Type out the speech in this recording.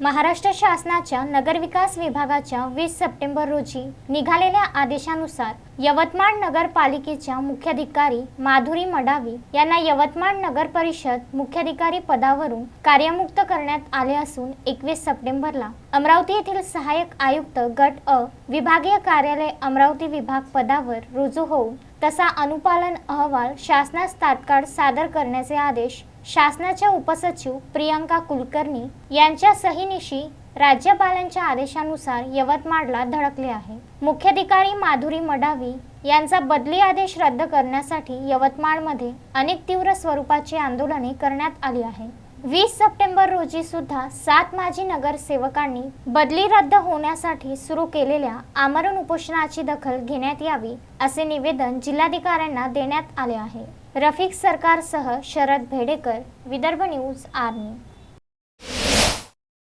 महाराष्ट्र शासनाच्या नगरविकास विभागाच्या वीस सप्टेंबर रोजी निघालेल्या आदेशानुसार यवतमाळ नगरपालिकेच्या मुख्याधिकारी माधुरी मडावी यांना यवतमाळ नगर परिषद मुख्याधिकारी पदावरून कार्यमुक्त करण्यात आले असून एकवीस सप्टेंबरला अमरावती येथील सहाय्यक आयुक्त गट अ विभागीय कार्यालय अमरावती विभाग पदावर रुजू होऊन तसा अनुपालन अहवाल शासनास तात्काळ सादर करण्याचे आदेश शासनाच्या उपसचिव प्रियंका कुलकर्णी यांच्या सहीनिशी राज्यपालांच्या आदेशानुसार यवतमाळला धडकले आहे. मुख्याधिकारी माधुरी मडावी यांचा बदली आदेश रद्द करण्यासाठी यवतमाळमध्ये अनेक तीव्र स्वरूपाची आंदोलने करण्यात आली आहे. वीस सप्टेंबर रोजी सुद्धा सात माजी नगरसेवकांनी बदली रद्द होण्यासाठी सुरू केलेल्या आमरण उपोषणाची दखल घेण्यात यावी असे निवेदन जिल्हाधिकाऱ्यांना देण्यात आले आहे. रफिक सरकारसह शरद भेडेकर विदर्भ न्यूज आर्मी.